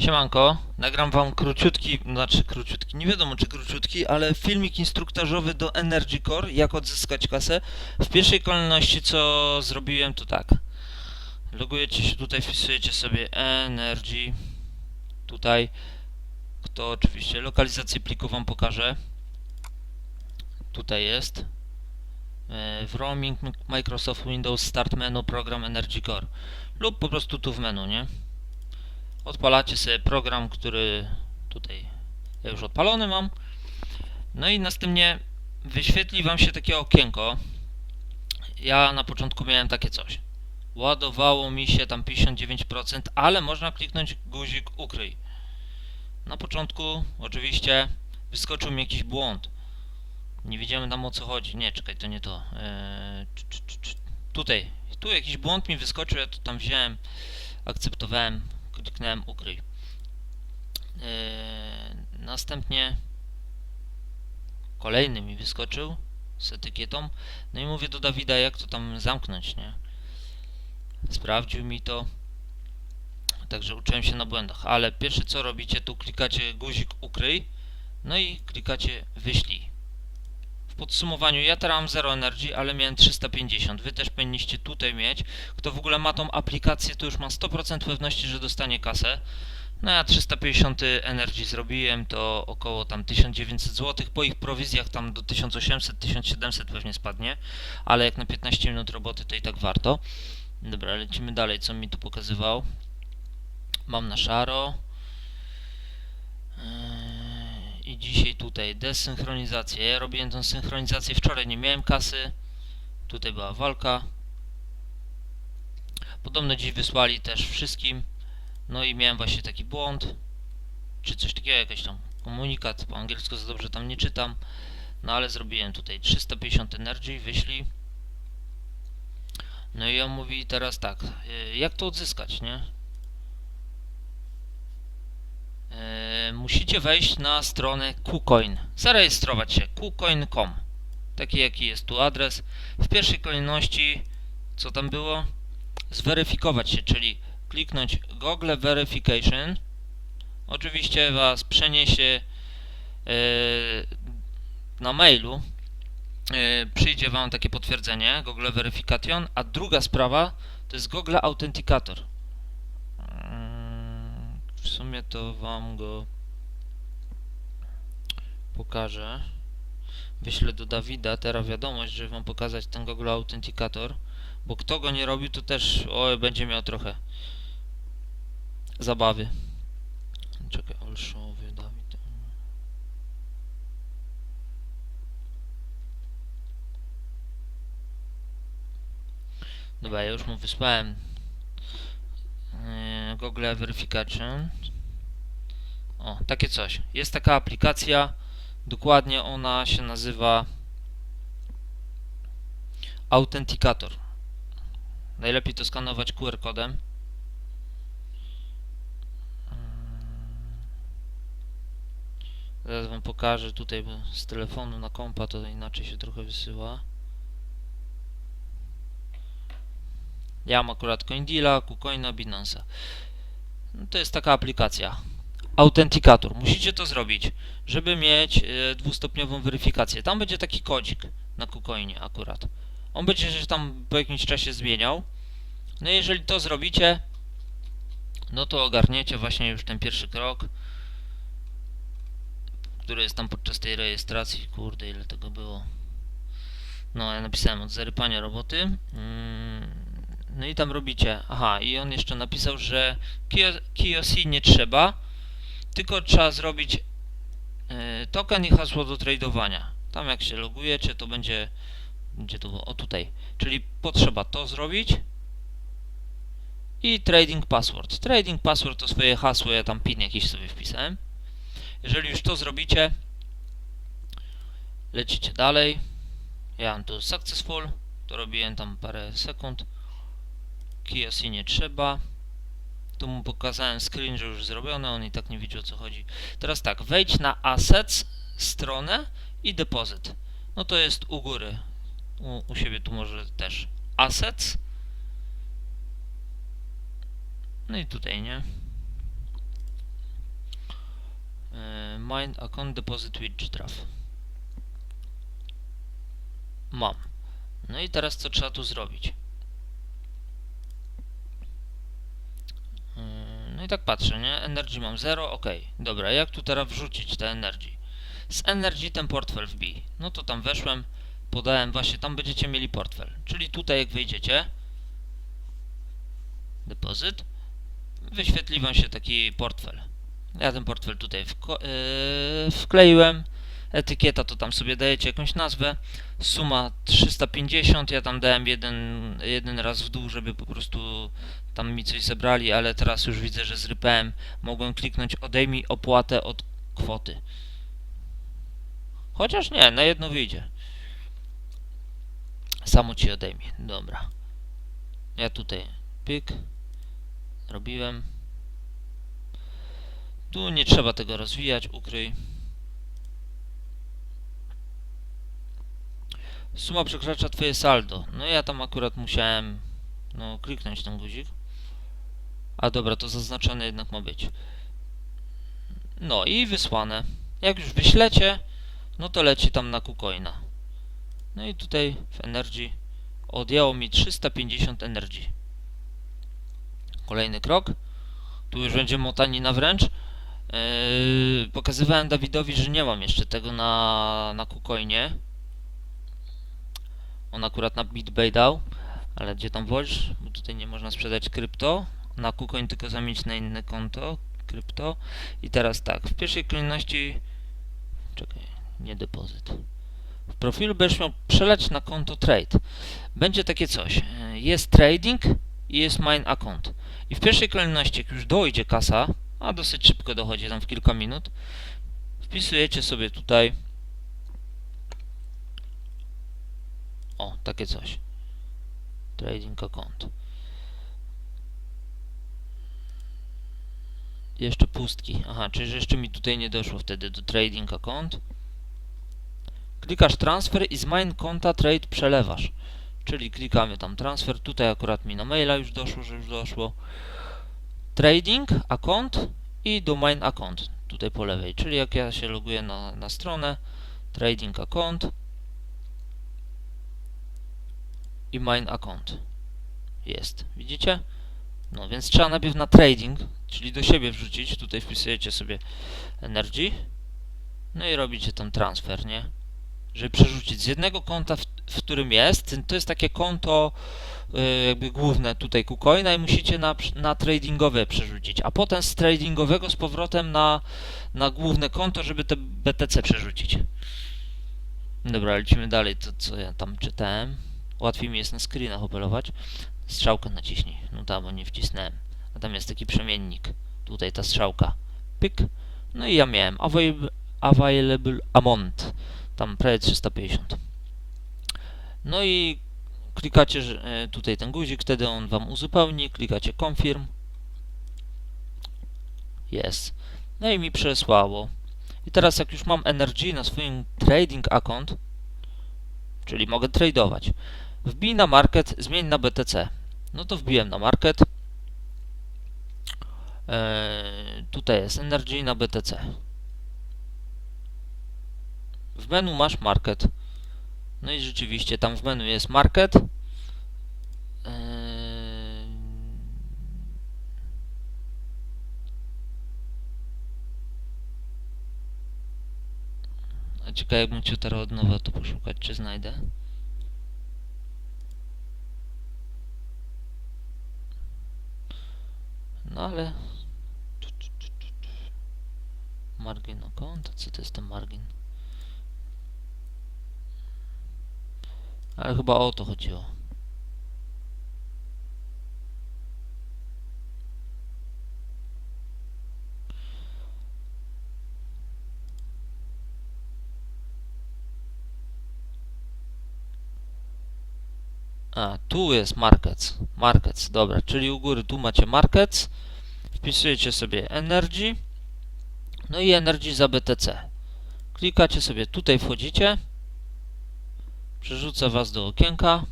Siemanko, nagram wam króciutki, znaczy króciutki, nie wiadomo czy króciutki, ale filmik instruktażowy do Energy Core, jak odzyskać kasę. W pierwszej kolejności co zrobiłem to tak. Logujecie się tutaj, wpisujecie sobie Energy. Tutaj, to oczywiście lokalizację pliku wam pokażę. Tutaj jest. E, W roaming Microsoft Windows Start Menu Program Energy Core. Lub po prostu tu w menu, nie? Odpalacie sobie program, który tutaj ja już odpalony mam. No i następnie wyświetli Wam się takie okienko. Ja na początku miałem takie coś. Ładowało mi się tam 59%, ale można kliknąć guzik ukryj. Na początku oczywiście wyskoczył mi jakiś błąd. Nie wiedziałem tam o co chodzi. Nie, czekaj, to nie to. Eee. Tutaj. Tu jakiś błąd mi wyskoczył, ja to tam wziąłem, akceptowałem, kliknąłem ukryj. Yy, następnie kolejny mi wyskoczył z etykietą. No i mówię do Dawida, jak to tam zamknąć, nie? Sprawdził mi to. Także uczyłem się na błędach. Ale pierwsze co robicie, tu klikacie guzik ukryj. No i klikacie wyślij. Podsumowaniu, ja teraz mam 0 Energy, ale miałem 350. Wy też powinniście tutaj mieć. Kto w ogóle ma tą aplikację, to już ma 100% pewności, że dostanie kasę. No ja 350 Energy zrobiłem, to około tam 1900 zł. Po ich prowizjach tam do 1800-1700 pewnie spadnie. Ale jak na 15 minut roboty, to i tak warto. Dobra, lecimy dalej. Co mi tu pokazywał? Mam na szaro. Eee, I dzisiaj tutaj desynchronizacja. Ja robiłem tą synchronizację wczoraj, nie miałem kasy. Tutaj była walka. Podobno dziś wysłali też wszystkim. No i miałem właśnie taki błąd. Czy coś takiego, jakiś tam komunikat. Po angielsku za dobrze tam nie czytam. No ale zrobiłem tutaj 350 energy, wyślij. No i on mówi teraz tak, y, jak to odzyskać, nie? E, musicie wejść na stronę KuCoin. Zarejestrować się kucoin.com. Taki jaki jest tu adres. W pierwszej kolejności, co tam było? Zweryfikować się, czyli kliknąć Google Verification. Oczywiście Was przeniesie e, na mailu. E, przyjdzie Wam takie potwierdzenie Google Verification, a druga sprawa to jest Google Authenticator. W sumie to Wam go pokażę. Wyślę do Dawida teraz wiadomość, żeby Wam pokazać ten Google Authenticator. Bo kto go nie robił, to też oj, będzie miał trochę zabawy. Czekaj, Olszowy, Dawid. Dobra, ja już mu wysłałem Google Verification. O, takie coś. Jest taka aplikacja, dokładnie ona się nazywa Authenticator. Najlepiej to skanować QR kodem. Zaraz wam pokażę tutaj, bo z telefonu na kompa to inaczej się trochę wysyła. Ja mam akurat CoinDeala, KuCoina, Binance'a. No to jest taka aplikacja. Authenticator. Musicie to zrobić, żeby mieć e, dwustopniową weryfikację. Tam będzie taki kodzik na KuCoinie akurat. On będzie się tam po jakimś czasie zmieniał. No i jeżeli to zrobicie, no to ogarniecie właśnie już ten pierwszy krok, który jest tam podczas tej rejestracji. Kurde, ile tego było. No, ja napisałem od zarypania roboty. Mm, No i tam robicie. Aha, i on jeszcze napisał, że KioC nie trzeba, tylko trzeba zrobić e, token i hasło do tradowania. Tam jak się logujecie, to będzie gdzie to było? O tutaj. Czyli potrzeba to zrobić i trading password. Trading password to swoje hasło, ja tam pin jakiś sobie wpisałem. Jeżeli już to zrobicie, lecicie dalej. Ja mam tu successful, to robiłem tam parę sekund. KSI nie trzeba. Tu mu pokazałem screen, że już zrobione, on i tak nie widzi o co chodzi. Teraz tak, wejdź na assets, stronę i depozyt. No to jest u góry. U, u siebie tu może też assets. No i tutaj, nie? Mine account deposit withdraw. Mam. No i teraz co trzeba tu zrobić? Yy, No i tak patrzę, nie? Energy mam 0, ok. Dobra, jak tu teraz wrzucić te energy? Z energy ten portfel wbij. No to tam weszłem, podałem właśnie, tam będziecie mieli portfel. Czyli tutaj jak wyjdziecie, depozyt, wyświetli wam się taki portfel. Ja ten portfel tutaj yy, wkleiłem. Etykieta to tam sobie dajecie jakąś nazwę. Suma 350, ja tam dałem jeden, jeden raz w dół, żeby po prostu tam mi coś zebrali, ale teraz już widzę, że zrypałem. Mogłem kliknąć odejmij opłatę od kwoty. Chociaż nie, na jedno wyjdzie. Samo ci odejmie. Dobra. Ja tutaj pyk. Robiłem. Tu nie trzeba tego rozwijać, ukryj. Suma przekracza twoje saldo. No ja tam akurat musiałem no kliknąć ten guzik. A dobra, to zaznaczone jednak ma być. No i wysłane. Jak już wyślecie, no to leci tam na KuCoina. No i tutaj w Energy odjęło mi 350 Energy. Kolejny krok. Tu już będzie motani na wręcz. Yy, pokazywałem Dawidowi, że nie mam jeszcze tego na, na KuCoinie. On akurat na BitBay dał, ale gdzie tam wolisz? Bo tutaj nie można sprzedać krypto. Na KuCoin tylko zamienić na inne konto krypto. I teraz tak, w pierwszej kolejności czekaj, nie depozyt. W profilu będziesz miał przeleć na konto trade. Będzie takie coś. e, Jest trading i jest mine account. I w pierwszej kolejności, jak już dojdzie kasa, a dosyć szybko dochodzi tam w kilka minut, wpisujecie sobie tutaj o, takie coś. Trading account. Jeszcze pustki. Aha, czyli jeszcze mi tutaj nie doszło wtedy do trading account. Klikasz transfer i z mine konta trade przelewasz. Czyli klikamy tam transfer. Tutaj akurat mi na maila już doszło, że już doszło. Trading account i do mine account. Tutaj po lewej. Czyli jak ja się loguję na, na stronę trading account i mine account. Jest. Widzicie? No więc trzeba najpierw na trading, czyli do siebie wrzucić. Tutaj wpisujecie sobie energy. No i robicie tam transfer, nie? Żeby przerzucić z jednego konta, w, w którym jest, to jest takie konto y, jakby główne tutaj KuCoina i musicie na, na tradingowe przerzucić, a potem z tradingowego z powrotem na, na główne konto, żeby te BTC przerzucić. Dobra, lecimy dalej, to co ja tam czytałem. Łatwiej mi jest na screenach operować. Strzałkę naciśnij. No tam, bo nie wcisnąłem. Jest taki przemiennik. Tutaj ta strzałka. Pyk. No i ja miałem available, amount. Tam prawie 350. No i klikacie e, tutaj ten guzik, wtedy on wam uzupełni. Klikacie confirm. Jest. No i mi przesłało. I teraz jak już mam energy na swoim trading account, czyli mogę tradeować, wbij na market, zmień na BTC. No to wbiłem na market. Eee, tutaj jest Energy na BTC. W menu masz market. No i rzeczywiście tam w menu jest market. A ciekawe jakbym teraz od nowa to poszukać, czy znajdę. No ale... Margin account? Co to jest ten margin? Ale chyba o to chodziło. A, tu jest markets. Markets, dobra, czyli u góry tu macie markets. Wpisujecie sobie energy. No i energy za BTC. Klikacie sobie tutaj, wchodzicie. Przerzucę Was do okienka.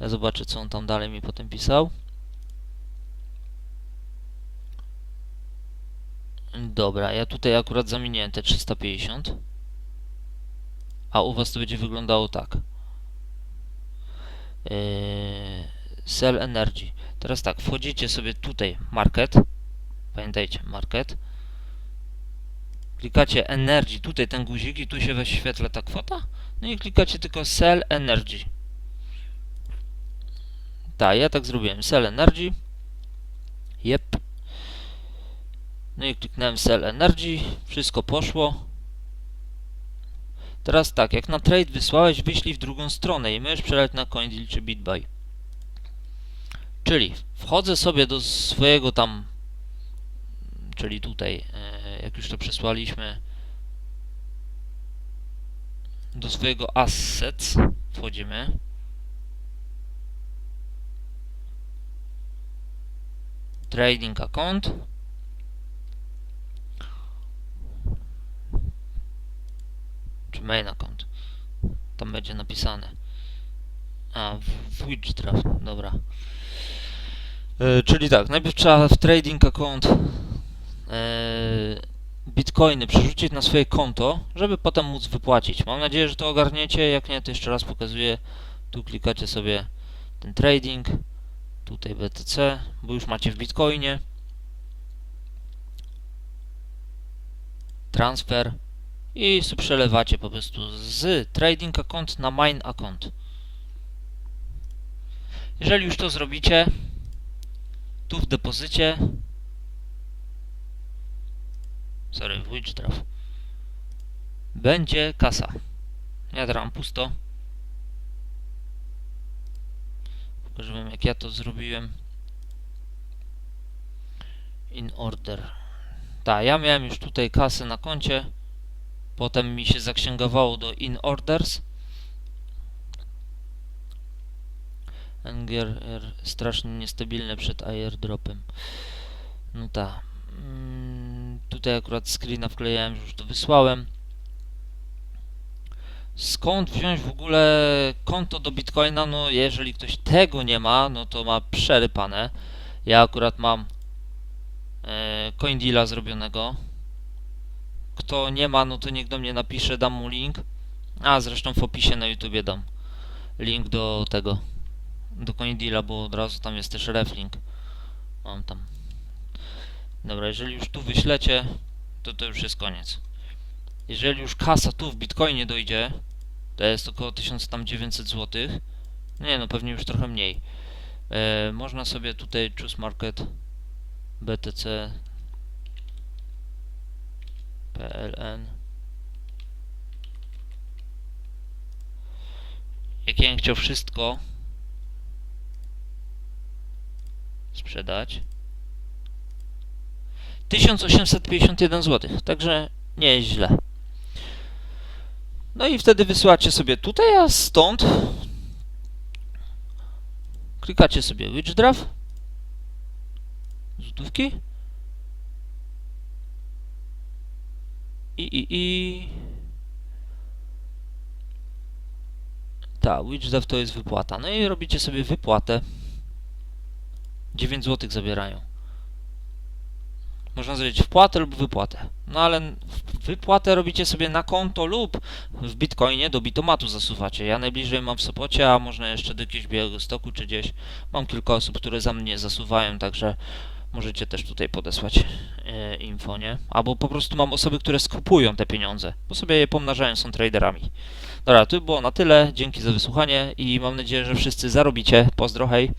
Ja zobaczę, co on tam dalej mi potem pisał. Dobra, ja tutaj akurat zamieniłem te 350. A u was to będzie wyglądało tak. Yy, Sell Energy. Teraz tak, wchodzicie sobie tutaj Market. Pamiętajcie, Market. Klikacie Energy, tutaj ten guzik i tu się wyświetla ta kwota. No i klikacie tylko Sell Energy. Tak, ja tak zrobiłem. Sell Energy. Yep. No i kliknąłem Sell Energy. Wszystko poszło. Teraz tak, jak na trade wysłałeś, wyślij w drugą stronę i możesz przelać na CoinDeal czy BitBuy. Czyli wchodzę sobie do swojego tam, czyli tutaj, e, jak już to przesłaliśmy, do swojego assets wchodzimy. Trading account. Czy main account. Tam będzie napisane. A, w, w Witchdraft, dobra. E, czyli tak, najpierw trzeba w trading account e, bitcoiny przerzucić na swoje konto, żeby potem móc wypłacić. Mam nadzieję, że to ogarniecie. Jak nie, to jeszcze raz pokazuję. Tu klikacie sobie ten trading, tutaj BTC, bo już macie w bitcoinie. Transfer i przelewacie po prostu z trading account na mine account. Jeżeli już to zrobicie, tu w depozycie sorry, w będzie kasa. Ja mam pusto. Pokażę wam jak ja to zrobiłem. In order. Tak, ja miałem już tutaj kasę na koncie. Potem mi się zaksięgowało do in orders. NGR strasznie niestabilne przed airdropem. No tak. Mm, tutaj akurat screena wklejałem, już to wysłałem. Skąd wziąć w ogóle konto do Bitcoina? No jeżeli ktoś tego nie ma, no to ma przerypane. Ja akurat mam e, CoinDeala zrobionego. Kto nie ma, no to niech do mnie napisze, dam mu link. A zresztą w opisie na YouTubie dam link do tego, do CoinDeala, bo od razu tam jest też reflink. Mam tam. Dobra, jeżeli już tu wyślecie, to to już jest koniec. Jeżeli już kasa tu w Bitcoinie dojdzie, to jest około 1900 zł. Nie no, pewnie już trochę mniej. E, można sobie tutaj choose market BTC PLN Jak ja chciał wszystko sprzedać. 1851 zł, także nie jest źle. No i wtedy wysyłacie sobie tutaj, a stąd klikacie sobie witchdraft złotówki? I i i. Tak, witchdraft to jest wypłata. No i robicie sobie wypłatę 9 zł zabierają. Można zrobić wpłatę lub wypłatę. No ale wypłatę robicie sobie na konto lub w Bitcoinie do Bitomatu zasuwacie. Ja najbliżej mam w Sopocie, a można jeszcze do jakiegoś Białego Stoku czy gdzieś. Mam kilka osób, które za mnie zasuwają, także możecie też tutaj podesłać e, info, nie? Albo po prostu mam osoby, które skupują te pieniądze, bo sobie je pomnażają, są traderami. Dobra, to było na tyle. Dzięki za wysłuchanie i mam nadzieję, że wszyscy zarobicie. Pozdro, hej!